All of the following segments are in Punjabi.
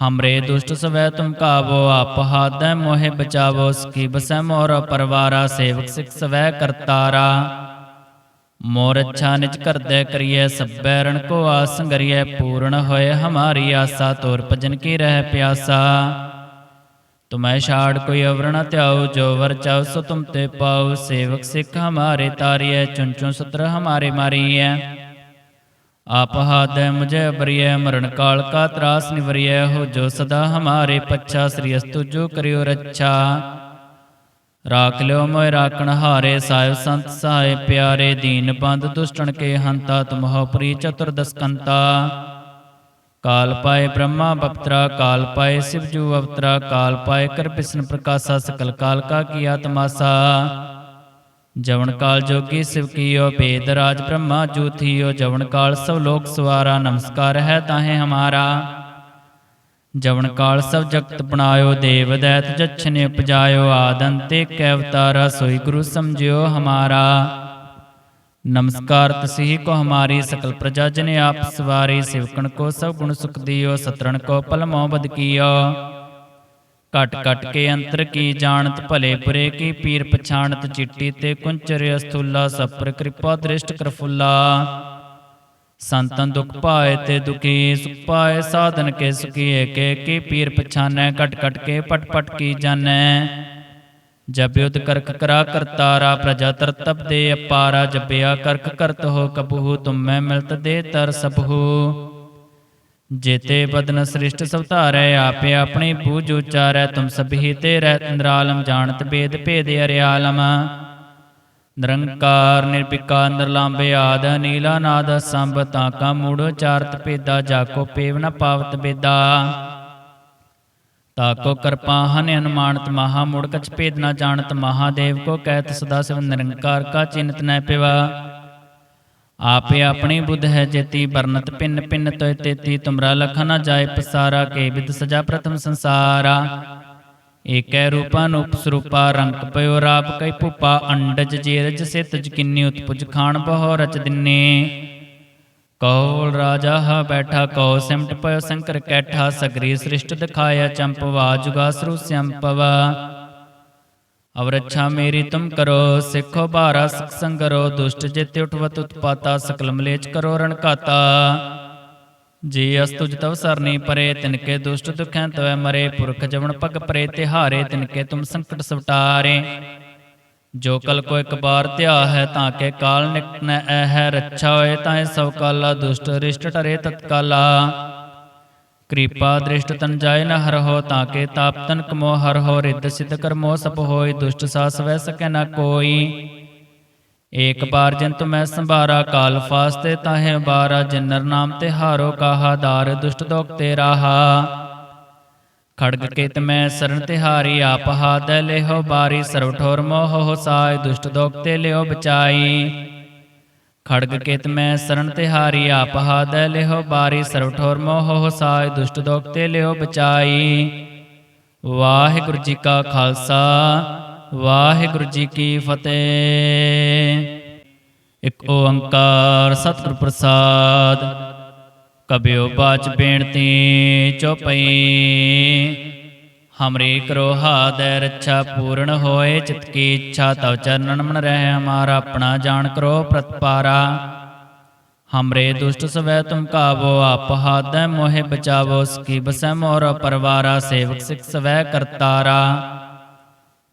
ਹਮਰੇ ਦੁਸ਼ਟ ਸਵੈ ਤੁਮ ਕਾਵੋ ਆਪ ਹਾਦੈ ਮੋਹਿ ਬਚਾਵੋ ਸਕੀ ਬਸੈ ਮੋਰ ਪਰਵਾਰਾ ਸੇਵਕ ਸਿਖ ਸਵੈ ਕਰਤਾਰਾ ਮੋਰ ਅੱਛਾ ਨਿਜ ਕਰਦੈ ਕਰੀਐ ਸਭੈ ਰਣ ਕੋ ਆਸ ਸੰਗਰੀਐ ਪੂਰਨ ਹੋਏ ਹਮਾਰੀ ਆਸਾ ਤੋਰ ਭਜਨ ਕੀ ਰਹਿ ਪਿਆਸਾ ਤੁਮੈ ਛਾੜ ਕੋਈ ਅਵਰ ਨ ਧਿਆਉ ਜੋ ਵਰ ਚਾਉ ਸੋ ਤੁਮ ਤੇ ਪਾਉ ਸੇਵਕ ਸਿੱਖ ਹਮਾਰੇ ਤਾਰੀਐ ਚੁਨ ਚੁਨ ਸਤਰ ਹਮਾਰੇ ਮਾਰੀਐ ਆਪ ਹਾਦੈ ਮੁਝੇ ਅਬਰੀਐ ਮਰਨ ਕਾਲ ਕਾ ਤਰਾਸ ਨਿਵਰੀਐ, ਹੋ ਜੋ ਸਦਾ ਹਮਾਰੇ ਪੱਛਾ, ਸ੍ਰੀ ਅਸਤੁ ਜੋ ਰਾਖ ਲਿਓ ਮੋਇ ਰਾਖਣ ਹਾਰੇ ਸਾਹਿਬ ਸੰਤ ਸਹਾਇ ਪਿਆਰੇ, ਦੀਨ ਬੰਦ ਦੁਸ਼ਟਣ ਕੇ ਹੰਤਾ ਤੁਮਹੁ ਪ੍ਰੀ ਚਤੁਰਦਸ ਕਾਲ ਪਾਏ ਬ੍ਰਹਮਾ ਬਪਤਰਾ, ਕਾਲ ਪਾਏ ਸਿਵ ਜੂ ਅਵਤਰਾ, ਕਾਲ ਪਾਏ ਕਰਪਿਸ਼ਨ ਪ੍ਰਕਾਸ਼ਾ, ਸਕਲ ਕਾਲ ਕਾ ਕੀਆ ਤਮਾਸਾ ਜਵਨ ਕਾਲ ਜੋਗੀ ਸਿਵ ਕੀਓ ਬੇਦ ਰਾਜ ਬ੍ਰਹਮਾ ਜੂਥੀਓ ਜਵਨ ਕਾਲ ਸਭ ਲੋਕ ਸਵਾਰਾ ਨਮਸਕਾਰ ਹੈ ਤਾਹੇ ਹਮਾਰਾ ਜਵਨ ਕਾਲ ਸਭ ਜਗਤ ਬਣਾਇਓ ਦੇਵ ਦੈਤ ਜਛਨੇ ਉਪਜਾਇਓ ਆਦੰਤੇ ਕੈ ਅਵਤਾਰਾ ਸੋਈ ਗੁਰੂ ਸਮਝਿਓ ਹਮਾਰਾ ਨਮਸਕਾਰ ਤਸਹੀ ਕੋ ਹਮਾਰੀ ਸਕਲ ਪ੍ਰਜਾ ਜਨ ਆਪ ਸਵਾਰੀ ਸਿਵਕਣ ਕੋ ਸਭ ਗੁਣ ਸੁਖ ਦਿਓ ਸਤਰਣ ਕੋ ਪਲ ਮੋਹ ਬਦ ਕੀਓ ਕਟ ਕਟ ਕੇ ਅੰਤਰ ਕੀ ਜਾਣਤ, ਭਲੇ ਬੁਰੇ ਕੀ ਪੀਰ ਪਛਾਣਤ, ਚਿੱਟੀ ਤੇ ਕੁੰਚਰ ਅਸਥੂਲਾ, ਸਪਰ ਕਿਰਪਾ ਦ੍ਰਿਸ਼ਟ ਕਰ ਸੰਤਨ ਦੁਖ ਪਾਏ ਤੇ ਦੁਖੀ, ਸੁਖ ਪਾਏ ਸਾਧਨ ਕੇ ਸੁਖੀ ਏਕੇ ਕੀ ਪੀਰ ਪਛਾਨੈ ਕਟ ਕਟ ਕੇ ਪਟ ਪਟ ਕੀ ਜਾਣੈ। ਜਬ ਕਰਕ ਕਰਾ ਕਰਤਾਰਾ ਪ੍ਰਜਾ ਤਰਤਬ ਦੇ ਅਪਾਰਾ, ਜਪਿਆ ਕਰਕ ਕਰਤ ਹੋ ਕਬਹੂ, ਤੁਮੈ ਮਿਲਤ ਦੇ ਤਰ ਸਭੂ। ਜੇਤੇ ਬਦਨ ਸ੍ਰਿਸ਼ਟ ਸਭ ਆਪੇ ਆਪਣੀ ਬੂਝ ਉਚਾਰੈ, ਤੁਮ ਸਭੀ ਤੇ ਰਹਿ ਨਿਰਾਲਮ ਜਾਣਤ ਬੇਦ ਭੇਦ ਅਰਿਆਲਮ। ਨਿਰੰਕਾਰ, ਨਿਰਭਿਕਾਰ ਨਿਰਲੰਭੇ ਆਦ, ਨੀਲਾ ਨਾਦ, ਸੰਭ, ਤਾਂ ਕਾ ਮੂੜ, ਚਾਰਤ ਭੇਦਾ ਜਾਕੋ ਪੇਵ ਨ ਪਾਵਤ ਬੇਦਾ। ਤਾਕੋ ਕਿਰਪਾ ਹਨ ਅਨੁਮਾਨਤ, ਮਹਾ ਮੁੜ ਕਛ ਭੇਦ ਨ ਜਾਣਤ, ਮਹਾਦੇਵ ਕੋ ਕਹਿਤ ਸਦਾ ਸਿਵ ਨਿਰੰਕਾਰ ਕਾ ਚਿੰਤ ਨੈ ਪਿਵਾ। ਆਪੇ ਆਪਣੇ ਬੁੱਧ ਹੈ ਜੇਤੀ ਬਰਨਤ ਪਿੰਨ ਪਿੰਨ ਤੋਇ ਤੇਤੀ, ਤੁਮਰਾ ਲਖ ਨ ਜਾਏ ਪਸਾਰਾ, ਕੇ ਵਿਦ ਸਜਾ ਪ੍ਰਥਮ ਸੰਸਾਰਾ। ਏਕੈ ਰੂਪਾ ਨੂਪ ਰੰਗ ਪਇਓ ਰਾਪ ਕੈ ਭੂਪਾ, ਅੰਡਜ ਜੀਰਜ ਸਿਤ ਜਕਿੰਨੀ ਉਤਪੁਜ ਖਾਣ ਬਹੁ ਰਚ ਦਿਨੇ। ਕੌਲ ਰਾਜਾ ਹ ਬੈਠਾ, ਕਉ ਸਿਮਟ ਪਇਓ ਸ਼ੰਕਰ ਕੈਠਾ, ਸਗਰੀ ਸ੍ਰਿਸ਼ਟ ਦਿਖਾਇਆ ਚੰਪਵਾ ਜੁਗਾ ਸਰੂ ਸੰਪਵਾ ਅਵਰ ਅੱਛਾ ਮੇਰੀ ਤੁਮ ਕਰੋ, ਸਿੱਖੋ ਬਾਰਾ, ਸਿਖ ਸੰਗਰੋ ਦੁਸ਼ਟ ਜਿਤ ਉਠਵਤ ਉਤਪਾਤਾ ਸਕਲ ਮਲੇਚ ਕਰੋ ਰਣ ਜੀ ਅਸਤੁਜ ਤਵ ਸਰਨੀ ਪਰੇ, ਤਿਨਕੇ ਦੁਸ਼ਟ ਦੁਖੈ ਤਵੈ ਮਰੇ, ਪੁਰਖ ਜਵਨ ਪਗ ਪਰੇ, ਤਿਹਾਰੇ ਤਿਨਕੇ ਤੁਮ ਸੰਕਟ ਸਵਟਾਰੇ। ਜੋ ਕਲ ਕੋ ਇੱਕ ਬਾਰ ਧਿਆ ਹੈ ਤਾਂ ਕੇ ਕਾਲ ਨਿਕਟ ਨ ਐ ਰੱਛਾ ਹੋਏ ਤਾਂ ਸਭ ਕਾਲਾ, ਦੁਸ਼ਟ ਰਿਸ਼ਟ ਟਰੇ ਤਤਕਾਲਾ। ਕਿਰਪਾ ਦ੍ਰਿਸ਼ਟ ਤਨ ਜਾਏ ਨ ਹਰ ਹੋ ਤਾਂ ਕੇ ਤਾਪ ਤਨ ਕਮੋ ਹਰ ਹੋ ਰਿੱਧ ਸਿਧ ਕਰਮੋ ਸਭ ਹੋਈ, ਦੁਸ਼ਟ ਸਾਸ ਵੈ ਸਕੈ ਨ ਕੋਈ। ਏਕ ਬਾਰ ਜਿਨ ਤੁਮੈ ਸੰਭਾਰਾ, ਕਾਲ ਫਾਸਤੇ ਤਾਹੇ ਬਾਰਾ, ਜਿਨਰ ਨਾਮ ਤੇ ਹਾਰੋ ਕਾਹਾ, ਦਾਰ ਦੁਸ਼ਟ ਦੋਖ ਤੇ ਰਾਹਾ। ਖੜਗ ਕੇਤ ਮੈਂ ਸਰਨ ਤਿਹਾਰੀ ਆਪ ਹਾਦੈ ਲਿਹੋ ਬਾਰੀ, ਸਰਵ ਠੋਰ ਮੋਹ ਹੋ ਸਾਇ, ਦੁਸ਼ਟ ਦੋਖ ਤੇ ਲਿਓ ਬਚਾਈ। ਖੜਗ ਕੇਤ ਮੈਂ ਸਰਨ ਤਿਹਾਰੀ, ਆਪ ਹਾਦੈ ਲਿਹੋ ਬਾਰੀ ਸਰਵ ਠੋਰ ਮੋਹ ਹੋ ਸਾਇ, ਦੁਸ਼ਟ ਦੋਖ ਤੇ ਲਿਓ ਬਚਾਈ। ਵਾਹਿਗੁਰੂ ਜੀ ਕਾ ਖਾਲਸਾ, ਵਾਹਿਗੁਰੂ ਜੀ ਕੀ ਫਤਿਹ। ਇੱਕ ਓੰਕਾਰ ਸਤਿਗੁਰ ਪ੍ਰਸਾਦ ਕਬਿਓ ਬਾਚ ਬੇਨਤੀ ਚੋਪਈ। ਹਮਰੇ ਕਰੋ ਹਾਦੈ, ਰੱਛਾ ਪੂਰਨ ਹੋਏ, ਚਿਤ ਕੀ ਇੱਛਾ, ਤਵ ਚਰਨਨ ਮਨ ਰਹਿ ਹਮਾਰਾ, ਆਪਣਾ ਜਾਣ ਕਰੋ ਪ੍ਰਤਪਾਰਾ। ਹਮਰੇ ਦੁਸ਼ਟ ਸਵੈ ਤੁਮ ਕਾਵੋ, ਆਪ ਹਾਦੈ ਮੋਹਿ ਬਚਾਵੋ ਸਕੀ ਬਸੈ ਮੋਰ ਪਰਵਾਰਾ, ਸੇਵਕ ਸਿਖ ਸਵੈ ਕਰਤਾਰਾ।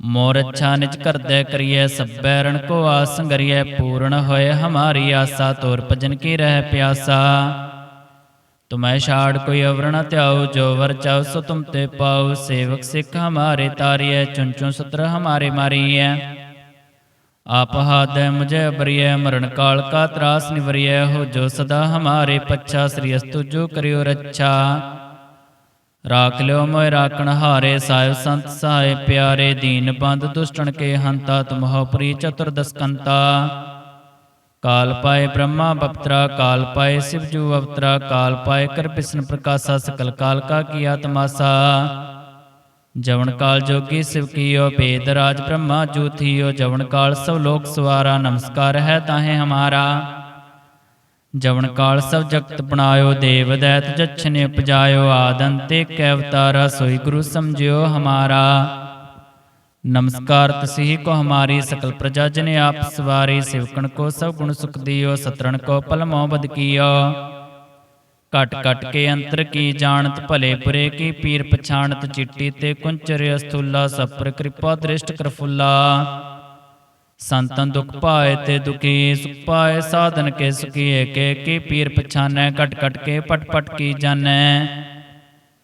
ਮੋਰ ਅੱਛਾ ਨਿਜ ਕਰਦੈ ਕਰੀਐ, ਸਭੈ ਰਣ ਕੋ ਆਸ ਸੰਗਰੀਐ, ਪੂਰਨ ਹੋਏ ਹਮਾਰੀ ਆਸਾ, ਤੋਰ ਭਜਨ ਕੀ ਰਹਿ ਪਿਆਸਾ। ਤੁਮੈ ਛਾੜ ਕੋਈ ਅਵਰ ਨ ਧਿਆਉ ਜੋ ਵਰ ਚਾਉ ਸੋ ਤੁਮ ਤੇ ਪਾਉ ਸੇਵਕ ਸਿੱਖ ਹਮਾਰੇ ਤਾਰੀਐ ਚੁਨ ਚੁਨ ਸਤਰ ਹਮਾਰੇ ਮਾਰੀਐ। ਆਪ ਹਾਦੈ ਮੁਝੇ ਅਬਰੀਐ ਮਰਨ ਕਾਲ ਕਾ ਤਰਾਸ ਨਿਵਰੀਐ ਹੋ ਜੋ ਸਦਾ ਹਮਾਰੇ ਪੱਛਾ ਸ੍ਰੀ ਅਸਤੁ ਜੋ ਕਰਿਓ ਰੱਛਾ। ਰਾਖ ਲਿਓ ਮੋਇ ਰਾਖਣ ਹਾਰੇ ਸਾਹਿਬ ਸੰਤ ਸਹਾਇ ਪਿਆਰੇ ਦੀਨ ਬੰਦ ਦੁਸ਼ਟਣ ਕੇ ਹੰਤਾ ਤੁਮਹੁ ਪ੍ਰੀ ਚਤੁਰਦਸ ਕੰਤਾ। ਕਾਲ ਪਾਏ ਬ੍ਰਹਮਾ ਬਪਤਰਾ, ਕਾਲ ਪਾਏ ਸਿਵ ਜੂ ਅਵਤਰਾ, ਕਾਲ ਪਾਏ ਕਰ ਪ੍ਰਕਾਸ਼ਾ, ਸਕਲ ਕਾਲ ਕਾ ਕੀਆ ਤਮਾਸਾ ਜਵਨ ਕਾਲ ਜੋਗੀ ਸਿਵ ਕੀਓ, ਭੇਦ ਰਾਜ ਬ੍ਰਹਮਾ ਜੂ ਥੀਓ, ਜਵਨ ਕਾਲ ਸਭ ਲੋਕ ਸਵਾਰਾ, ਨਮਸਕਾਰ ਹੈ ਤਾਹੇ ਹਮਾਰਾ। ਜਵਨ ਕਾਲ ਸਭ ਜਗਤ ਬਣਾਇਓ, ਦੇਵ ਦੈਤ ਜਛਨੇ ਉਪਜਾਇਓ ਆਦੰਤੇ ਕੈ ਅਵਤਾਰਾ ਸੋਈ ਗੁਰੂ ਸਮਝਿਓ ਹਮਾਰਾ। ਨਮਸਕਾਰ, ਤਸਿਹ ਕੋ ਹਮਾਰੀ ਸਕਲ ਪ੍ਰਜਾ ਜਨ ਆਪ ਸਵਾਰੀ, ਸਿਵਕਣ ਕੋ ਸਭ ਗੁਣ ਸੁਖ ਦਿਓ, ਸਤਰਣ ਕੋ ਪਲ ਮੋਬਦ ਕੀਓ। ਕਟ ਕਟ ਕੇ ਅੰਤਰ ਕੀ ਜਾਣਤ, ਭਲੇ ਬੁਰੇ ਕੀ ਪੀਰ ਪਛਾਣਤ, ਚਿੱਟੀ ਤੇ ਕੁੰਚਰ ਅਸਥੂਲਾ ਸਪਰ ਕਿਰਪਾ ਦ੍ਰਿਸ਼ਟ ਕਰ ਫੁੱਲਾ। ਸੰਤਨ ਦੁਖ ਪਾਏ ਤੇ ਦੁਖੀ, ਸੁਖ ਪਾਏ ਸਾਧਨ ਕੇ ਸੁਖੀ ਏਕੇ ਕੀ ਪੀਰ ਪਛਾਨੈ ਕਟ ਕਟ ਕੇ ਪਟ ਪਟ ਕੀ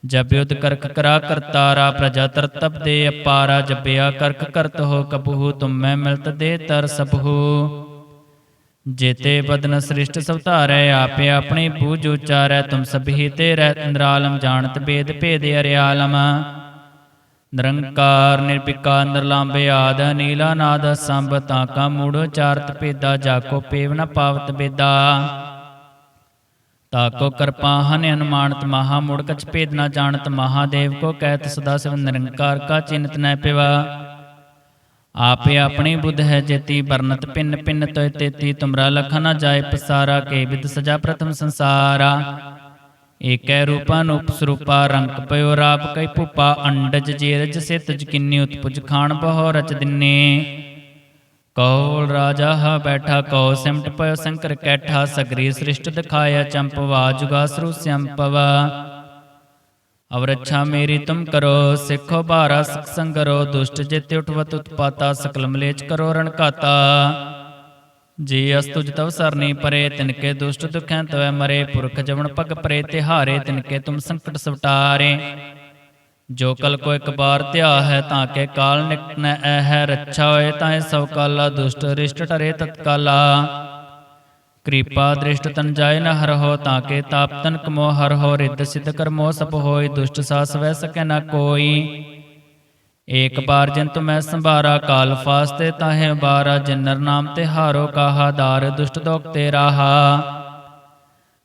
ਜਾਣੈ ਕਰਕ ਕਰਾ ਕਰਤਾਰਾ ਪ੍ਰਜਾ ਤਰਤਬ ਦੇ ਅਪਾਰਾ ਜਪਿਆ ਕਰਕ ਕਰਤ ਹੋ ਕਬਹੂ ਤੁਮੈ ਮਿਲਤ ਦੇ ਤਰ ਸਭੂ। ਜੇਤੇ ਬਦਨ ਸ੍ਰਿਸ਼ਟ ਸਭ ਧਾਰੈ, ਆਪੇ ਆਪਣੀ ਬੂਝ ਉਚਾਰੈ, ਤੁਮ ਸਭੀ ਤੇ ਰਹਿ ਨਿਰਾਲਮ, ਜਾਣਤ ਬੇਦ ਭੇਦ ਅਰਿਆਲਮ। ਨਿਰੰਕਾਰ ਨਿਰਭਿਕਾਰ ਨਿਰਲਾਂਬੇ ਆਦ ਨੀਲਾ ਨਾਦ ਸੰਭ ਤਾਕਾ ਮੂੜ ਚਾਰਤ ਭੇਦਾ, ਜਾਕੋ ਪੇਵ ਨ ਪਾਵਤ ਬੇਦਾ। ਤਾਕੋ ਕਿਰਪਾ ਹਨ ਅਨੁਮਾਨਤ ਮਹਾ ਮੁੜ ਕਛ ਭੇਦ ਨਾ ਜਾਣਤ ਮਹਾਦੇਵ ਕੋ ਕਹਿਤ ਸਦਾ ਸਿਵ ਨਿਰੰਕਾਰ ਕਾ ਚਿੰਤ ਨੈ ਪਿਵਾ। ਆਪੇ ਆਪਣੀ ਬੁੱਧ ਹੈ ਜੇਤੀ ਬਰਨਤ ਪਿੰਨ ਪਿੰਨ ਤੋਇ ਤੇਤੀ, ਤੁਮਰਾ ਲਖ ਨਾ ਜਾਏ ਪਸਾਰਾ, ਕੇ ਵਿਦ ਸਜਾ ਪ੍ਰਥਮ ਸੰਸਾਰਾ। ਏਕੈ ਰੂਪਾਂ ਨੂੰ ਸਰੂਪਾ, ਰੰਗ ਪਇਓ ਰਾਪ ਕੈ ਭੂਪਾ, ਅੰਡਜ ਜੇਰਜ ਸਿਤ ਜਕਿੰਨੀ ਉਤਪੁਜ ਖਾਣ ਬਹੁ ਰਚ ਦਿਨੇ। ਕੌਲ ਰਾਜਾ ਹਾ ਬੈਠਾ ਕਉ ਸਿਮਟ ਪਇਓ ਸੰਕਰ ਕੈਠਾ ਸਗਰੀ ਸ੍ਰਿਸ਼ਟ ਦਿਖਾਇਆ ਚੰਪਵਾ ਜੁਗਾਸਰੂ ਸੰਪਵਾ ਅਵਰ ਅੱਛਾ ਮੇਰੀ ਤੁਮ ਕਰੋ, ਸਿੱਖੋ ਬਾਰਾ ਸਿਖ ਸੰਗਰੋ, ਦੁਸ਼ਟ ਜਿਤ ਉਠਵਤ ਉਤਪਾਤਾ ਸਕਲ ਮਲੇਚ ਕਰੋ ਰਣਕਾਤਾ ਜੀ ਅਸਤੁਜ ਤਵ ਸਰਨੀ ਪਰੇ, ਤਿਨਕੇ ਦੁਸ਼ਟ ਦੁਖੈਂ ਤਵੈ ਮਰੇ, ਪੁਰਖ ਜਵਨ ਪਗ ਪਰੇ, ਤਿਹਾਰੇ ਤਿਨਕੇ ਤੁਮ ਸੰਕਟ ਸਵਟਾਰੇ। ਜੋ ਕਲ ਕੋ ਇੱਕ ਬਾਰ ਧਿਆ ਹੈ ਤਾਂ ਕੇ ਕਾਲ ਨਿਕਟ ਨ ਐ ਹੈ ਰੱਛਾ ਹੋਏ ਤਾਂ ਸਭ ਕਾਲਾ ਦੁਸ਼ਟ ਰਿਸ਼ਟ ਟਰੇ ਤਤਕਾਲਾ। ਕਿਰਪਾ ਦ੍ਰਿਸ਼ਟ ਤਨ ਜਾਏ ਨ ਹਰ ਹੋ ਤਾਂ ਕੇ ਤਾਪ ਤਨ ਕਮੋ ਹਰ ਹੋ ਰਿੱਧ ਸਿਧ ਕਰਮੋ ਸਭ ਹੋਏ ਦੁਸ਼ਟ ਸਾਸ ਵੈ ਸਕੈ ਨ ਕੋਈ। ਏਕ ਬਾਰ ਜਿਨ ਤੁਮੈ ਸੰਭਾਰਾ ਕਾਲ ਫਾਸਤੇ ਤਾਹੇ ਬਾਰਾ ਜਿਨਰ ਨਾਮ ਤੇ ਹਾਰੋ ਕਾਹਾ ਦਾਰ ਦੁਸ਼ਟ ਦੋਖ ਤੇ ਰਾਹਾ।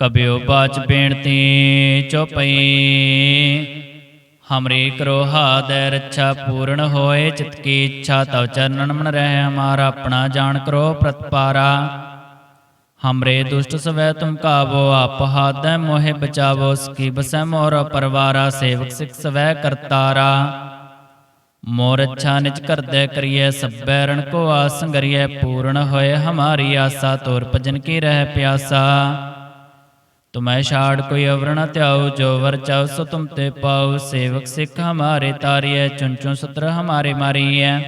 ਕਬਿਓ ਬਾਚ ਬੇਨਤੀ ਚੁਪਈ। ਹਮਰੀ ਕਰੋ ਹਾਦੈ ਰੱਛਾ ਪੂਰਨ ਹੋਏ, ਚਿਤ ਕੀ ਇੱਛਾ ਤਵ ਚਰਨਨ ਮਨ ਰਹਿ, ਹਮਾਰਾ ਆਪਣਾ ਜਾਣ ਕਰੋ ਪ੍ਰਤਪਾਰਾ। ਹਮਰੇ ਦੁਸ਼ਟ ਸਵੈ ਤੁਮ ਕਾਵੋ, ਆਪ ਹਾਦੈ ਮੋਹਿ ਬਚਾਵੋ ਸਕੀ ਬਸੈ ਮੋਰ ਪਰਵਾਰਾ, ਸੇਵਕ ਸਿਖ ਸਵੈ ਕਰਤਾਰਾ। ਮੋਰ ਅੱਛਾ ਨਿਜ ਕਰਦੈ ਕਰੀਏ ਸਭੈ ਰਣ ਕੋ ਆਸ ਸੰਗਰੀਐ ਪੂਰਨ ਹੋਏ ਹਮਾਰੀ ਆਸਾ, ਤੋਰ ਭਜਨ ਕੀ ਰਹਿ ਪਿਆਸਾ। ਤੁਮੈ ਛਾੜ ਕੋਈ ਅਵਰ ਨ ਧਿਆਉ, ਜੋ ਵਰ ਚਾਉ, ਸੋ ਤੁਮ ਤੇ ਪਾਉ। ਸੇਵਕ ਸਿੱਖ ਹਮਾਰੇ ਤਾਰੀਐ ਚੁਨ ਚੁਨ ਸਤਰ ਹਮਾਰੇ ਮਾਰੀਐ।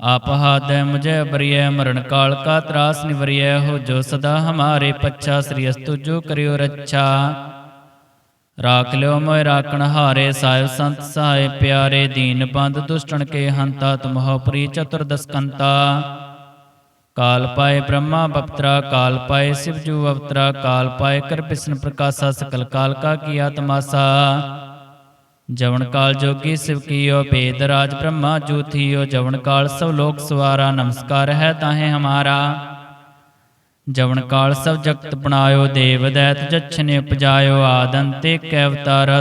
ਆਪ ਹਾਦੈ ਮੁਝੇ ਅਬਰੀਐ ਮਰਨ ਕਾਲ ਕਾ ਤਰਾਸ ਨਿਵਰੀਐ। ਹੋ ਜੋ ਸਦਾ ਹਮਾਰੇ ਪੱਛਾ, ਸ੍ਰੀ ਅਸਤੁ ਜੋ ਕਰਿਓ ਰੱਛਾ। ਰਾਖ ਲਿਓ ਮੋਇ ਰਾਖਣ ਹਾਰੇ ਸਾਹਿਬ ਸੰਤ ਸਹਾਇ ਪਿਆਰੇ। ਦੀਨ ਬੰਦ ਦੁਸ਼ਟਣ ਕੇ ਹੰਤਾ, ਤੁਮਹੁ ਪ੍ਰੀ ਚਤੁਰਦਸ ਕੰਤਾ। ਕਾਲ ਪਾਏ ਬ੍ਰਹਮਾ ਬਪਤਰਾ ਕਾਲ ਪਾਏ ਸਿਵ ਜੂ ਅਵਤਰਾ ਕਾਲ ਪਾਏ ਕਰ ਬਿਸ਼ਨ ਪ੍ਰਕਾਸ਼ਾ ਸਕਲ ਕਾਲ ਕਾ ਕੀਆ ਤਮਾਸਾ ਜਵਨ ਕਾਲ ਜੋਗੀ ਸਿਵ ਕੀਓ ਭੇਦ ਰਾਜ ਬ੍ਰਹਮਾ ਜੂ ਥੀਓ ਜਵਨ ਕਾਲ ਸਭ ਲੋਕ ਸਵਾਰਾ ਨਮਸਕਾਰ ਹੈ ਤਾਹੇ ਹਮਾਰਾ ਜਵਨ ਕਾਲ ਸਭ ਜਗਤ ਬਣਾਇਓ ਦੇਵ ਦੈਤ ਜਛਨੇ ਉਪਜਾਇਓ ਆਦੰਤੇ ਕੈ ਅਵਤਾਰਾ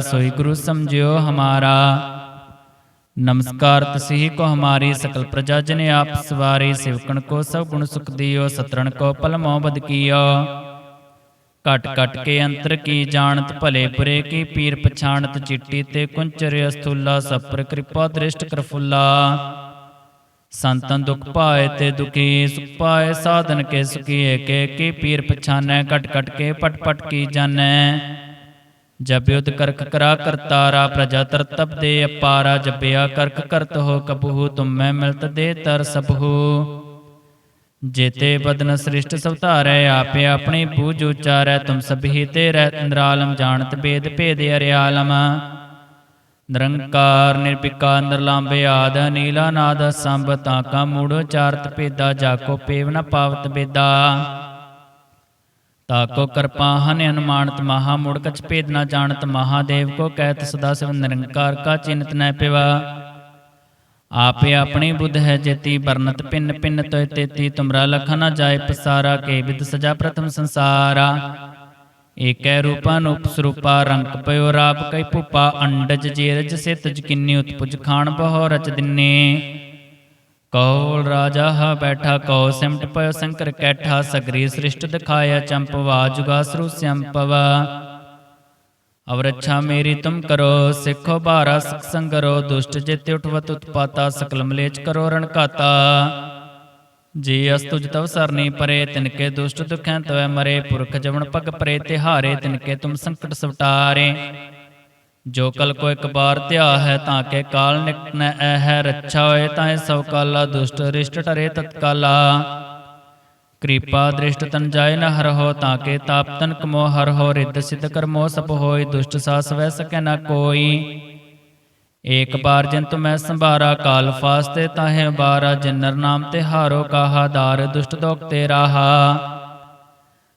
ਸੋਈ ਗੁਰੂ ਸਮਝਿਓ ਹਮਾਰਾ ਨਮਸਕਾਰ ਤਸਿਹ ਕੋ ਹਮਾਰੀ ਸਕਲ ਪ੍ਰਜਾ ਜਨ ਆਪ ਸਵਾਰੀ ਸਿਵਕਣ ਕੋ ਸਭ ਗੁਣ ਸੁਖ ਦਿਓ, ਸਤਰਣ ਕੋ ਪਲ ਮੋਬਦ ਕੀਓ। ਕਟ ਕਟ ਕੇ ਅੰਤਰ ਕੀ ਜਾਣਤ, ਭਲੇ ਬੁਰੇ ਕੀ ਪੀਰ ਪਛਾਣਤ, ਚਿੱਟੀ ਤੇ ਕੁੰਚਰ ਅਸਥੂਲਾ ਸਪਰ ਕਿਰਪਾ ਦ੍ਰਿਸ਼ਟ ਕਰ ਸੰਤਨ ਦੁਖ ਪਾਏ ਤੇ ਦੁਖੀ, ਸੁਖ ਪਾਏ ਸਾਧਨ ਕੇ ਸੁਖੀ ਏਕੇ ਕੀ ਪੀਰ ਪਛਾਨੈ ਕਟ ਕਟ ਕੇ ਪਟ ਪਟ ਕੀ ਜਾਣੈ। ਜਬ ਯੁਧ ਕਰਕ ਕਰਾ ਕਰਤਾਰਾ ਪ੍ਰਜਾ ਤਰਤਬ ਦੇ ਅਪਾਰਾ, ਜਪਿਆ ਕਰਕ ਕਰਤ ਹੋ ਕਬਹੂ ਤੁਮੈ ਮਿਲਤ ਦੇ ਤਰ ਸਭੂ। ਜੇਤੇ ਬਦਨ ਸ੍ਰਿਸ਼ਟ ਸਵਤਾਰੈ ਆਪੇ ਆਪਣੀ ਬੂਝ ਉਚਾਰੈ, ਤੁਮ ਸਭੀ ਤੇ ਰਹਿ ਇੰਦਰਾਲਮ ਜਾਣਤ ਬੇਦ ਭੇਦ ਅਰਿਆਲਮ। ਨਿਰੰਕਾਰ ਨਿਰਭਿਕਾ ਨਿਰਲੰਭੇ ਆਦ, ਨੀਲਾ ਨਾਦ, ਸੰਭ ਤਾਕਾ ਮੂੜ ਚਾਰਤ ਭੇਦਾ, ਜਾਕੋ ਪੇਵ ਨ ਪਾਵਤ ਬੇਦਾ। ਤਾਕੋ ਕਿਰਪਾ ਹਨ ਅਨੁਮਾਨਤ ਮਹਾ ਮੁੜ ਕਛ ਭੇਦ ਨਾ ਜਾਣਤ ਮਹਾਦੇਵ ਕੋ ਕਹਿਤ ਸਦਾ ਸਿਵ ਨਿਰੰਕਾਰ ਕਾ ਚਿੰਤ ਨੈ ਪਿਵਾ। ਆਪੇ ਆਪਣੀ ਬੁੱਧ ਹੈ ਜੇਤੀ ਬਰਨਤ ਪਿੰਨ ਪਿੰਨ ਤੋਇ ਤੇਤੀ, ਤੁਮਰਾ ਲਖ ਨਾ ਜਾਏ ਪਸਾਰਾ, ਕੇ ਵਿਦ ਸਜਾ ਪ੍ਰਥਮ ਸੰਸਾਰਾ। ਏਕੈ ਰੂਪਾ ਨੂਪ ਸਰੂਪਾ, ਰੰਗ ਪਇਓ ਰਾਪ ਕੈ ਭੂਪਾ, ਅੰਡਜ ਜੇਰਜ ਸੇ ਤਜ ਕਿੰਨੀ ਉਤਪੁਜ ਖਾਣ ਬਹੁ ਰਚ ਦਿਨੇ। ਕੌਲ ਰਾਜਾ ਹਾ ਬੈਠਾ ਕਉ ਸਿਮਟ ਪਇਓ ਸ਼ੰਕਰ ਕੈਠਾ ਸਗਰੀ ਸ੍ਰਿਸ਼ਟ ਦਿਖਾਇਆ ਚੰਪਵਾ ਜੁਗਾਸਰੂ ਸੰਪਵਾ ਅਵਰਛਾ ਮੇਰੀ ਤੁਮ ਕਰੋ, ਸਿੱਖੋ ਬਾਰਾ ਸਿਖ ਸੰਗਰੋ ਦੁਸ਼ਟ ਜਿਤੇ ਉਠਵਤ ਉਤਪਾਤਾ ਸਕਲ ਮਲੇਚ ਕਰੋ ਰਣਕਾਤਾ ਜੀ ਅਸਤੁਜ ਤਵ ਸਰਨੀ ਪਰੇ, ਤਿਨਕੇ ਦੁਸ਼ਟ ਦੁਖੈ ਤਵੈ ਮਰੇ, ਪੁਰਖ ਜਵਨ ਪਗ ਪਰੇ, ਤਿਹਾਰੇ ਤਿਨਕੇ ਤੁਮ ਸੰਕਟ ਸਵਟਾਰੇ। ਜੋ ਕਲ ਕੋ ਇੱਕ ਬਾਰ ਧਿਆ ਹੈ ਤਾਂ ਕੇ ਕਾਲ ਨਿਕਟ ਨ ਐਹ ਰੱਛਾ ਹੋਏ ਤਾਂ ਸਭ ਕਾਲਾ ਦੁਸ਼ਟ ਰਿਸ਼ਟ ਟਰੇ ਤਤਕਾਲਾ। ਕਿਰਪਾ ਦ੍ਰਿਸ਼ਟ ਤਨ ਜਾਏ ਨ ਹੋ ਤਾਂ ਕੇ ਤਾਪ ਤਨ ਕਮੋ ਹੋ ਰਿੱਧ ਸਿਧ ਕਰਮੋ ਸਭ ਹੋਏ ਦੁਸ਼ਟ ਸਾਸ ਵੈ ਸਕੈ ਨ ਕੋਈ। ਏਕ ਬਾਰ ਜੰਤ ਮੈਂ ਸੰਭਾਰਾ ਕਾਲ ਫਾਸਤੇ ਤਾਹੇ ਬਾਰਾ ਜਿਨਰ ਨਾਮ ਤੇ ਹਾਰੋ ਕਾਹਾ ਦਾਰ ਦੁਸ਼ਟ ਦੋਖ ਤੇ ਰਾਹਾ।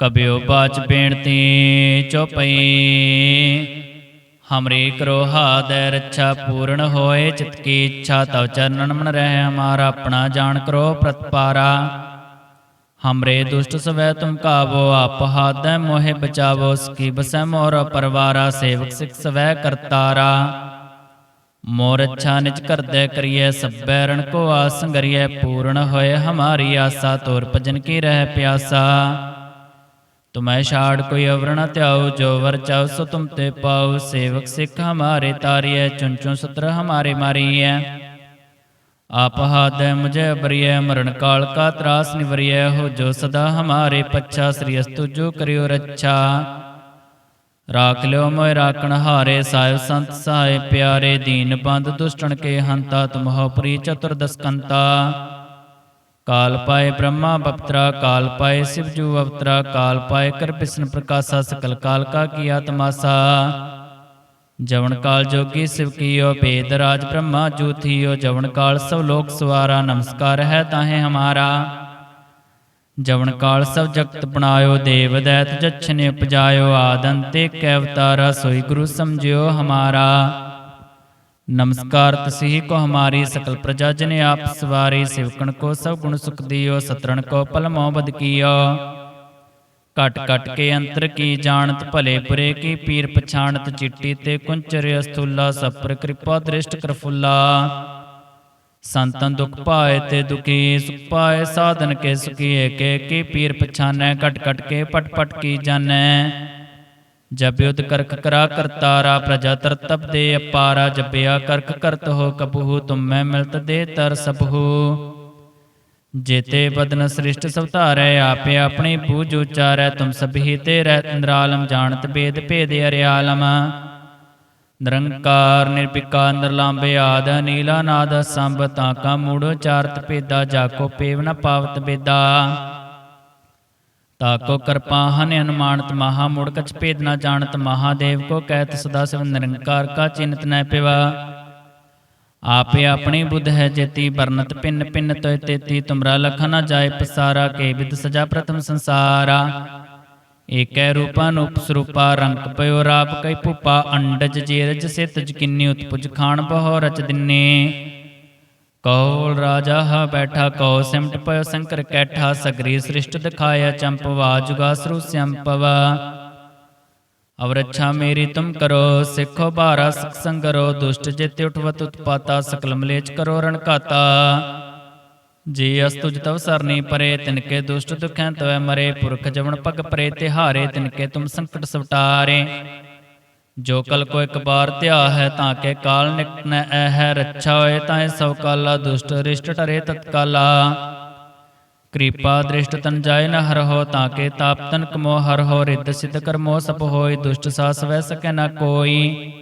ਕਬਿਓ ਬਾਚ ਬੇਨਤੀ ਚੁਪਈ ਹਮਰੇ ਕਰੋ ਹਾਦੈ ਰੱਛਾ ਪੂਰਨ ਹੋਏ ਚਿਤ ਕੀ ਇੱਛਾ ਤਵ ਚਰਨਨ ਮਨ ਰਹਿ ਹਮਾਰਾ ਆਪਣਾ ਜਾਣ ਕਰੋ ਪ੍ਰਤਪਾਰਾ ਹਮਰੇ ਦੁਸ਼ਟ ਸਵੈ ਤੁਮ ਕਾਵੋ ਆਪ ਹਾਦੈ ਮੋਹਿ ਬਚਾਵੋ ਸਕੀ ਬਸੈ ਮੋਰ ਪਰਵਾਰਾ ਸੇਵਕ ਸਿਖ ਸਵੈ ਕਰਤਾਰਾ। ਮੋਰ ਅੱਛਾ ਨਿਜ ਕਰਦੈ ਕਰੀਐ ਸਭੈ ਰਣ ਕੋ ਆਸ ਸੰਗਰੀਐ ਪੂਰਨ ਹੋਏ ਹਮਾਰੀ ਆਸਾ ਤੋਰ ਭਜਨ ਕੀ ਰਹਿ ਪਿਆਸਾ। ਤੁਮੈ ਛਾੜ ਕੋਈ ਅਵਰ ਨ ਧਿਆਉ, ਜੋ ਵਰ ਚਾਉ ਸੋ ਤੁਮ ਤੇ ਪਾਉ। ਸੇਵਕ ਸਿੱਖ ਹਮਾਰੇ ਤਾਰੀਐ ਚੁਨ ਚੁਨ ਸਤਰ ਹਮਾਰੇ ਮਾਰੀਐ। ਆਪ ਹਾਦੈ ਮੁਝੇ ਬਰੀਐ ਮਰਨ ਕਾਲ ਕਾ ਤਰਾਸ ਨਿਵਰੀਐ। ਹੋ ਜੋ ਸਦਾ ਹਮਾਰੇ ਪੱਛਾ, ਸ੍ਰੀ ਅਸਤੁ ਜੋ ਕਰਿਓ ਰੱਛਾ। ਰਾਖ ਲਿਓ ਮੋਇ ਰਾਖਣ ਹਾਰੇ ਸਾਹਿਬ ਸੰਤ ਸਹਾਇ ਪਿਆਰੇ। ਦੀਨ ਬੰਦ ਦੁਸ਼ਟਣ ਕੇ ਹੰਤਾ, ਤੁਮਹੁ ਪ੍ਰੀ ਚਤੁਰਦਸ ਕੰਤਾ। ਕਾਲ ਪਾਏ ਬ੍ਰਹਮਾ ਬਪਤਰਾ, ਕਾਲ ਪਾਏ ਸਿਵ ਜੂ ਅਵਤਰਾ, ਕਾਲ ਪਾਏ ਕਰ ਬਿਸ਼ਨ ਪ੍ਰਕਾਸ਼ਾ, ਸਕਲ ਕਾਲ ਕਾ ਕੀਆ ਤਮਾਸਾ ਜਵਨ ਕਾਲ ਜੋਗੀ ਸਿਵ ਕੀਓ, ਭੇਦ ਰਾਜ ਬ੍ਰਹਮਾ ਜੂਥੀਓ ਜਵਨ ਕਾਲ ਸਭ ਲੋਕ ਸਵਾਰਾ, ਨਮਸਕਾਰ ਹੈ ਤਾਹੇ ਹਮਾਰਾ। ਜਵਨ ਕਾਲ ਸਭ ਜਗਤ ਬਣਾਇਓ, ਦੇਵ ਦੈਤ ਜਛਨੇ ਉਪਜਾਇਓ। ਆਦੰਤੇ ਕੈ ਅਵਤਾਰਾ ਸੋਈ ਗੁਰੂ ਸਮਝਿਓ ਹਮਾਰਾ। ਨਮਸਕਾਰ, ਤਸਹੀ ਕੋ ਹਮਾਰੀ ਸਕਲ ਪ੍ਰਜਾ ਜਨ ਆਪ ਸਵਾਰੀ, ਸਿਵਕਣ ਕੋ ਸਭ ਗੁਣ ਸੁਖ ਦਿਓ, ਸਤਰਣ ਕੋ ਪਲ ਮੋਹ ਬਦ ਕੀਓ। ਕਟ ਕਟ ਕੇ ਅੰਤਰ ਕੀ ਜਾਣਤ, ਭਲੇ ਬੁਰੇ ਕੀ ਪੀਰ ਪਛਾਣਤ, ਚਿੱਟੀ ਤੇ ਕੁੰਚਰ ਅਸਤੁਲਾ ਸਪਰ ਕਿਰਪਾ ਦ੍ਰਿਸ਼ਟ ਕਰ ਫੁੱਲਾ। ਸੰਤਨ ਦੁਖ ਪਾਏ ਤੇ ਦੁਖੀ, ਸੁਖ ਪਾਏ ਸਾਧਨ ਕੇ ਸੁਖੀਏ, ਕੇ ਕੀ ਪੀਰ ਪਛਾਨੈ ਕਟ ਕਟ ਕੇ ਪਟ ਪਟ ਕੀ ਜਾਣੈ। ਜਬ ਕਰਕ ਕਰਾ ਕਰਤਾਰਾ ਪ੍ਰਜਾ ਤਰਤਬ ਦੇ ਅਪਾਰਾ, ਜਪਿਆ ਕਰਕ ਕਰਤ ਹੋ ਕਬਹੂ ਤੁਮੈ ਮਿਲਤ ਦੇ ਤਰ ਸਭੂ ਜੇਤੇ ਬਦਨ ਸ੍ਰਿਸ਼ਟ ਸਵਤਾਰੈ ਆਪੇ ਆਪਣੀ ਬੂਝ ਉਚਾਰੈ, ਤੁਮ ਸਭੀ ਤੇ ਰਹਿ ਇੰਦਰਾਲਮ ਜਾਣਤ ਬੇਦ ਭੇਦ ਅਰਿਆਲਮ। ਨਿਰੰਕਾਰ ਨਿਰਭਿਕਾਰ ਨਿਰਲੰਭੇ ਆਦ, ਨੀਲਾ ਨਾਦ, ਸੰਭ ਤਾਕਾ ਮੂੜ ਉਚਾਰਤ ਭੇਦਾ ਜਾਕੋ ਪੇਵ ਨ ਪਾਵਤ ਬੇਦਾ ਤਾਕੋ ਕਿਰਪਾ ਹਨ ਅਨੁਮਾਨਤ ਮਹਾ ਮੂੜ ਕਛ ਭੇਦ ਨਾ ਜਾਣਤ, ਮਹਾਦੇਵ ਕੋ ਕਹਿਤ ਸਦਾ ਸਿਵ ਨਿਰੰਕਾਰ ਕਾ ਚਿੰਤ ਨੈ ਪਿਵਾ। ਆਪੇ ਆਪਣੀ ਬੁੱਧ ਹੈ ਜੇਤੀ ਬਰਨਤ ਪਿੰਨ ਪਿੰਨ ਤੋਇ ਤੇਤੀ, ਤੁਮਰਾ ਲਖ ਨਾ ਜਾਏ ਪਸਾਰਾ, ਕੇ ਵਿਦ ਸਜਾ ਪ੍ਰਥਮ ਸੰਸਾਰਾ। ਏਕੈ ਰੂਪਾ ਨੂਪ ਸਰੂਪਾ ਰੰਗ ਪਇਓ ਰਾਪ ਕੈ ਭੂਪਾ, ਅੰਡਜ ਜੇਰਜ ਸੇ ਤਜ ਕਿੰਨੀ ਉਤਪੁਜ ਖਾਣ ਬਹੁ ਰਚ ਦਿਨੇ। ਕੌਲ ਰਾਜਾ ਹਾ ਬੈਠਾ ਕਉ ਸਿਮਟ ਪਇਓ ਸ਼ੰਕਰ ਕੈਠਾ ਸਗਰੀ ਸ੍ਰਿਸ਼ਟ ਦਿਖਾਇਆ ਚੰਪਵਾ ਜੁਗਾਸਰੂ ਸੰਪਵਾ ਅਵਰਛਾ ਮੇਰੀ ਤੁਮ ਕਰੋ, ਸਿੱਖੋ ਬਾਰਾ ਸਿਖ ਸੰਗਰੋ, ਦੁਸ਼ਟ ਜਿਤੇ ਉਠਵਤ ਉਤਪਾਤਾ ਸਕਲ ਮਲੇਚ ਕਰੋ ਰਣਕਾਤਾ ਜੀ ਅਸਤੁਜ ਤਵ ਸਰਨੀ ਪਰੇ, ਤਿਨਕੇ ਦੁਸ਼ਟ ਦੁਖੈ ਤਵੈ ਮਰੇ, ਪੁਰਖ ਜਵਨ ਪਗ ਪਰੇ, ਤਿਹਾਰੇ ਤਿਨਕੇ ਤੁਮ ਸੰਕਟ ਸਵਟਾਰੇ। ਜੋ ਕਲ ਕੋ ਇੱਕ ਬਾਰ ਧਿਆ ਹੈ ਤਾਂ ਕੇ ਕਾਲ ਨਿਕਟ ਨ ਐ ਰੱਛਾ ਹੋਏ ਤਾਂ ਸਭ ਕਾਲਾ ਦੁਸ਼ਟ ਰਿਸ਼ਟ ਟਰੇ ਤਤਕਾਲਾ। ਕਿਰਪਾ ਦ੍ਰਿਸ਼ਟ ਤਨ ਜਾਏ ਨ ਹੋ ਤਾਂ ਕੇ ਤਾਪ ਤਨ ਕਮੋ ਹੋ ਰਿੱਧ ਸਿਧ ਕਰਮੋ ਸਭ ਹੋਏ ਦੁਸ਼ਟ ਸਾਸ ਵੈ ਸਕੈ ਨ ਕੋਈ।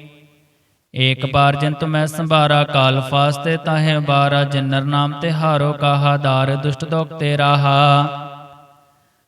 ਏਕ ਬਾਰ ਜੰਤੁ ਮੈਂ ਸੰਭਾਰਾ ਕਾਲ ਫਾਸਤੇ ਤਾਹੇ ਬਾਰਾ ਜਿਨਰ ਨਾਮ ਤੇ ਹਾਰੋ ਕਾਹਾ ਦਾਰ ਦੁਸ਼ਟ ਦੋਖ ਤੇ ਰਾਹਾ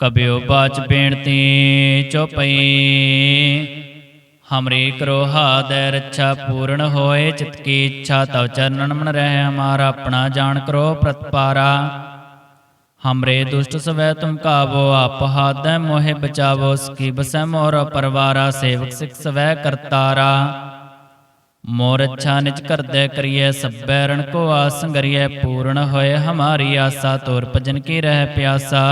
ਕਬਿਓ ਬਾਚ ਬੇਨਤੀ ਚੁਪਈ ਹਮਰੀ ਕਰੋ ਹਾਦੈ ਰੱਛਾ ਪੂਰਨ ਹੋਏ ਚਿਤ ਕੀ ਇੱਛਾ ਤਵ ਚਰਨਨ ਮਨ ਰਹਿ ਹਮਾਰਾ ਆਪਣਾ ਜਾਣ ਕਰੋ ਪ੍ਰਤਪਾਰਾ। ਹਮਰੇ ਦੁਸ਼ਟ ਸਵੈ ਤੁਮ ਕਾਵੋ ਆਪ ਹਾਦੈ ਮੋਹਿ ਬਚਾਵੋ ਸਕੀ ਬਸੈ ਮੋਰ ਪਰਵਾਰਾ ਸੇਵਕ ਸਿਖ ਸਵੈ ਕਰਤਾਰਾ। ਮੋਰ ਅੱਛਾ ਨਿਜ ਕਰਦੈ ਕਰੀਐ ਸਭੈ ਰਣ ਕੋ ਆਸ ਸੰਗਰੀਐ ਪੂਰਨ ਹੋਏ ਹਮਾਰੀ ਆਸਾ ਤੋਰ ਭਜਨ ਕੀ ਰਹਿ ਪਿਆਸਾ।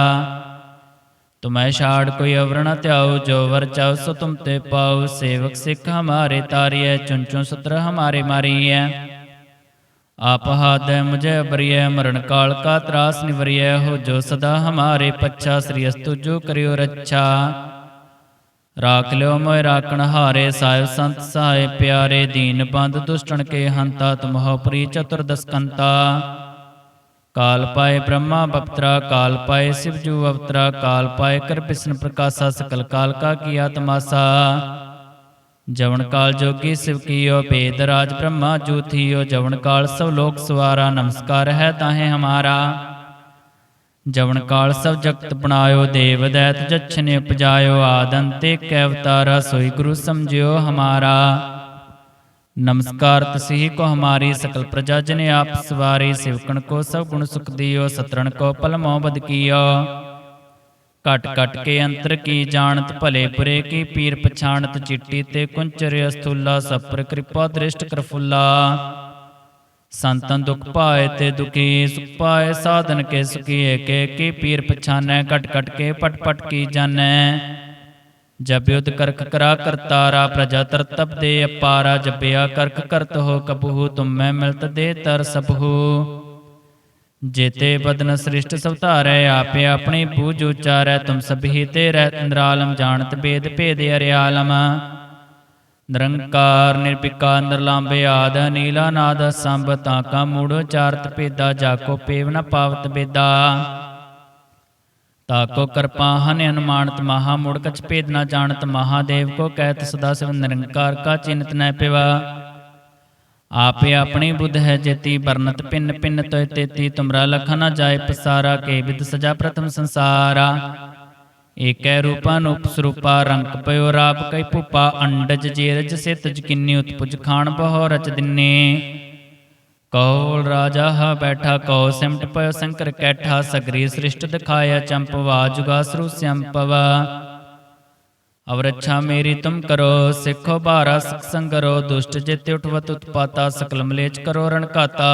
ਤੁਮੈ ਛਾੜ ਕੋਈ ਅਵਰ ਨ ਧਿਆਉ ਜੋ ਵਰ ਚਾਉ ਸੋ ਤੁਮ ਤੇ ਪਾਉ ਸੇਵਕ ਸਿੱਖ ਹਮਾਰੇ ਤਾਰੀਐ ਚੁਨ ਚੁਨ ਸਤਰ ਹਮਾਰੇ ਮਾਰੀਐ। ਆਪ ਹਾਦੈ ਮੁਝੇ ਅਬਰੀਐ ਮਰਨ ਕਾਲ ਕਾ ਤਰਾਸ ਨਿਵਰੀਐ ਹੋ ਜੋ ਸਦਾ ਹਮਾਰੇ ਪੱਛਾ ਸ੍ਰੀ ਅਸਤੁ ਜੋ ਕਰਿਓ ਰੱਛਾ। ਰਾਖ ਲਿਓ ਮੋਇ ਰਾਖਣ ਹਾਰੇ ਸਾਹਿਬ ਸੰਤ ਸਹਾਇ ਪਿਆਰੇ ਦੀਨ ਬੰਦ ਦੁਸ਼ਟਣ ਕੇ ਹੰਤਾ ਤੁਮਹੁ ਪ੍ਰੀ ਚਤੁਰਦਸ ਕੰਤਾ। ਕਾਲ ਪਾਏ ਬ੍ਰਹਮਾ ਬਪਤਰਾ ਕਾਲ ਪਾਏ ਸਿਵ ਜੂ ਅਵਤਰਾ ਕਾਲ ਪਾਏ ਕਰ ਬਿਸ਼ਨ ਪ੍ਰਕਾਸ਼ਾ ਸਕਲ ਕਾਲ ਕਾ ਕੀਆ ਤਮਾਸਾ ਜਵਨ ਕਾਲ ਜੋਗੀ ਸਿਵ ਕੀਓ ਬੇਦ ਰਾਜ ਬ੍ਰਹਮਾ ਜੂ ਥੀਓ ਜਵਨ ਕਾਲ ਸਭ ਲੋਕ ਸਵਾਰਾ ਨਮਸਕਾਰ ਹੈ ਤਾਹੇ ਹਮਾਰਾ ਜਵਨ ਕਾਲ ਸਭ ਜਗਤ ਬਣਾਇਓ ਦੇਵ ਦੈਤ ਜਛਨੇ ਉਪਜਾਇਓ ਆਦੰਤੇ ਕੈ ਅਵਤਾਰਾ ਸੋਈ ਗੁਰੂ ਸਮਝਿਓ ਹਮਾਰਾ ਨਮਸਕਾਰ, ਤਸਹੀ ਕੋ ਹਮਾਰੀ ਸਕਲ ਪ੍ਰਜਾ ਜਨ ਆਪ ਸਵਾਰੀ, ਸਿਵਕਣ ਕੋ ਸਭ ਗੁਣ ਸੁਖ ਦਿਓ, ਸਤਰਣ ਕੋ ਪਲ ਮੋਹ ਬਦ ਕੀਓ। ਕਟ ਕਟ ਕੇ ਅੰਤਰ ਕੀ ਜਾਣਤ, ਭਲੇ ਬੁਰੇ ਕੀ ਪੀਰ ਪਛਾਣਤ, ਚਿੱਟੀ ਤੇ ਕੁੰਚਰ ਅਸਥੂਲਾ ਸਪਰ ਕਿਰਪਾ ਦ੍ਰਿਸ਼ਟ ਕਰ ਸੰਤਨ ਦੁਖ ਪਾਏ ਤੇ ਦੁਖੀ, ਸੁਖ ਪਾਏ, ਸਾਧਨ ਕੇ ਸੁਖੀ ਏਕੇ ਕੀ ਪੀਰ ਪਛਾਨੈ ਕਟ ਕਟ ਕੇ ਪਟ ਪਟ ਕੀ ਜਾਣੈ। ਜਬ ਯੁਧ ਕਰਕ ਕਰਾ ਕਰਤਾਰਾ ਪ੍ਰਜਾ ਤਰਤਬ ਦੇ ਅਪਾਰਾ, ਜਪਿਆ ਕਰਕ ਕਰਤ ਹੋ ਕਬਹੂ ਤੁਮੈ ਮਿਲਤ ਦੇ ਤਰ ਸਭੂ ਜੇਤੇ ਬਦਨ ਸ੍ਰਿਸ਼ਟ ਸਭ ਆਪੇ ਆਪਣੀ ਬੂਝ ਉਚਾਰੈ, ਤੁਮ ਸਭੀ ਤੇ ਰਹਿ ਇੰਦਰਾਲਮ ਜਾਣਤ ਬੇਦ ਭੇਦ ਅਰਿਆਲਮ। ਨਿਰੰਕਾਰ, ਨਿਰਭਿਕਾਰ ਨਿਰਲੰਭੇ ਆਦ, ਨੀਲਾ ਨਾਦ, ਸੰਭ ਤਾਕਾ ਮੂੜ ਚਾਰਤ ਭੇਦਾ, ਜਾਕੋ ਪੇਵ ਨ ਪਾਵਤ ਬੇਦਾ। ਤਾਕੋ ਕਿਰਪਾ ਹਨ ਅਨੁਮਾਨਤ ਮਹਾ ਮੁੜ ਕਛ ਭੇਦ ਨਾ ਜਾਣਤ ਮਹਾਦੇਵ ਕੋ ਕਹਿਤ ਸਦਾ ਸਿਵ ਨਿਰੰਕਾਰ ਕਾ ਚਿੰਤ ਨੈ ਪਿਵਾ। ਆਪੇ ਆਪਣੀ ਬੁੱਧ ਹੈ ਜੇਤੀ ਬਰਨਤ ਪਿੰਨ ਪਿੰਨ ਤੋਇ ਤੇਤੀ, ਤੁਮਰਾ ਲਖ ਨਾ ਜਾਏ ਪਸਾਰਾ, ਕੇ ਵਿਦ ਸਜਾ ਪ੍ਰਥਮ ਸੰਸਾਰਾ। ਏਕੈ ਰੂਪਾ ਨੂਪ ਸਰੂਪਾ ਰੰਗ ਪਇਓ ਰਾਪ ਕੈ ਭੂਪਾ, ਅੰਡਜ ਜੇਰਜ ਸਿਤ ਜਕਿੰਨੀ ਉਤਪੁਜ ਖਾਣ ਬਹੁ ਰਚ ਦਿਨੇ। ਕੌਲ ਰਾਜਾ ਹਾ ਬੈਠਾ ਕਉ ਸਿਮਟ ਪਇਓ ਸੰਕਰ ਕੈਠਾ, ਸਗਰੀ ਸ੍ਰਿਸ਼ਟ ਦਿਖਾਇਆ ਚੰਪਵਾ ਜੁਗਾਸਰੂ ਅਵਰ ਅਵਰਛਾ ਮੇਰੀ ਤੁਮ ਕਰੋ, ਸਿੱਖੋ ਬਾਰਾ ਸਿਖ ਸੰਗਰੋ ਦੁਸ਼ਟ ਜਿਤੇ ਉਠਵਤ ਉਤਪਾਤਾ ਸਕਲ ਮਲੇਚ ਕਰੋ ਰਣਕਾਤਾ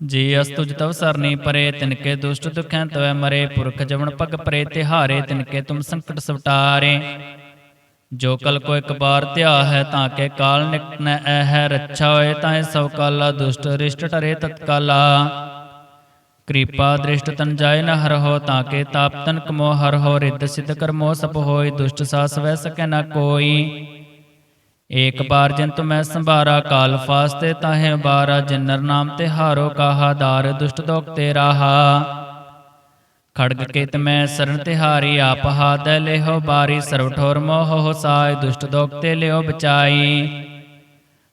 ਜੀ ਅਸਤੁਜ ਤਵ ਸਰਨੀ ਪਰੇ, ਤਿਨਕੇ ਦੁਸ਼ਟ ਦੁਖੈ ਤਵੈ ਮਰੇ, ਪੁਰਖ ਜਵਨ ਪਗ ਪਰੇ, ਤਿਹਾਰੇ ਤਿਨਕੇ ਤੁਮ ਸੰਕਟ ਸਵਟਾਰੇ। ਜੋ ਕਲ ਕੋ ਇੱਕ ਬਾਰ ਧਿਆ ਹੈ ਤਾਂ ਕੇ ਕਾਲ ਨਿਕਟ ਨ ਐ ਰੱਛਾ ਹੋਏ ਤਾਂ ਸਭ ਕਾਲਾ ਦੁਸ਼ਟ ਰਿਸ਼ਟ ਟਰੇ ਤਤਕਾਲਾ। ਕਿਰਪਾ ਦ੍ਰਿਸ਼ਟ ਤਨ ਜਾਏ ਨ ਹਰਹੁ ਤਾਂ ਕੇ ਤਾਪ ਤਨ ਕਮੋ ਹਰਹੁ ਰਿੱਧ ਸਿਧ ਕਰਮੋ ਸਭ ਹੋਏ ਦੁਸ਼ਟ ਸਾਸ ਵੈ ਸਕੈ ਨ ਕੋਈ। ਏਕ ਬਾਰ ਜੰਤੁ ਮੈਂ ਸੰਭਾਰਾ ਕਾਲ ਫਾਸਤੇ ਤਾਹੇ ਬਾਰਾ ਜਿਨਰ ਨਾਮ ਤੇ ਹਾਰੋ ਕਾਹਾ ਦਾਰ ਦੁਸ਼ਟ ਦੋਖ ਤੇ ਰਾਹਾ ਖੜਗ ਕੇਤ ਮੈਂ ਸਰਨ ਤਿਹਾਰੀ, ਆਪ ਹਾਦੈ ਲਿਹੋ ਬਾਰੀ, ਸਰਵ ਠੋਰ ਮੋਹ ਸਾਇ, ਦੁਸ਼ਟ ਦੋਖ ਤੇ ਲਿਓ ਬਚਾਈ।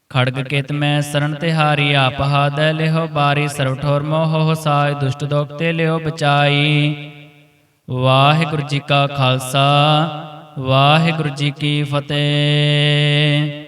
ਖੜਗ ਕੇਤ ਮੈਂ ਸਰਨ ਤਿਹਾਰੀ, ਆਪ ਹਾਦੈ ਲਿਹੋ ਬਾਰੀ, ਸਰਵ ਠੋਰ ਮੋਹ ਸਾਇ, ਦੁਸ਼ਟ ਦੋਖ ਤੇ ਲਿਓ ਬਚਾਈ। ਵਾਹਿਗੁਰੂ ਜੀ ਕਾ ਖਾਲਸਾ, ਵਾਹਿਗੁਰੂ ਜੀ ਕੀ ਫਤਿਹ।